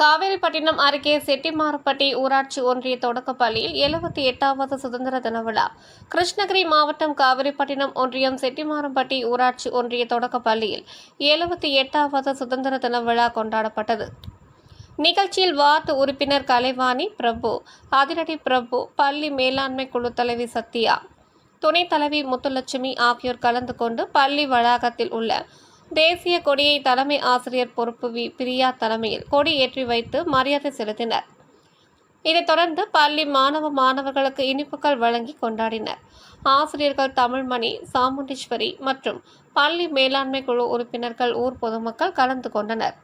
காவேரிப்பட்டினம் அருகே செட்டிமாரப்பட்டி ஊராட்சி ஒன்றிய தொடக்கப் பள்ளியில் எழுபத்தி எட்டாவது சுதந்திர தின விழா. கிருஷ்ணகிரி மாவட்டம் காவேரிப்பட்டினம் ஒன்றியம் செட்டிமாரப்பட்டி ஊராட்சி ஒன்றிய தொடக்கப் பள்ளியில் எழுபத்தி எட்டாவது சுதந்திர தின விழா கொண்டாடப்பட்டது. நிகழ்ச்சியில் வார்டு உறுப்பினர் கலைவாணி பிரபு அதிரடி பிரபு பள்ளி மேலாண்மை குழு தலைவி சத்யா துணைத் தலைவி முத்துலட்சுமி ஆகியோர் கலந்து கொண்டு பள்ளி வளாகத்தில் உள்ள தேசிய கொடியை தலைமை ஆசிரியர் பொறுப்பு வி பிரியா தலைமையில் கொடி ஏற்றி வைத்து மரியாதை செலுத்தினர். இதைத் தொடர்ந்து பள்ளி மாணவ மாணவர்களுக்கு இனிப்புகள் வழங்கி கொண்டாடினர். ஆசிரியர்கள் தமிழ்மணி சாமுண்டீஸ்வரி மற்றும் பள்ளி மேலாண்மை குழு உறுப்பினர்கள் ஊர் பொதுமக்கள் கலந்து கொண்டனர்.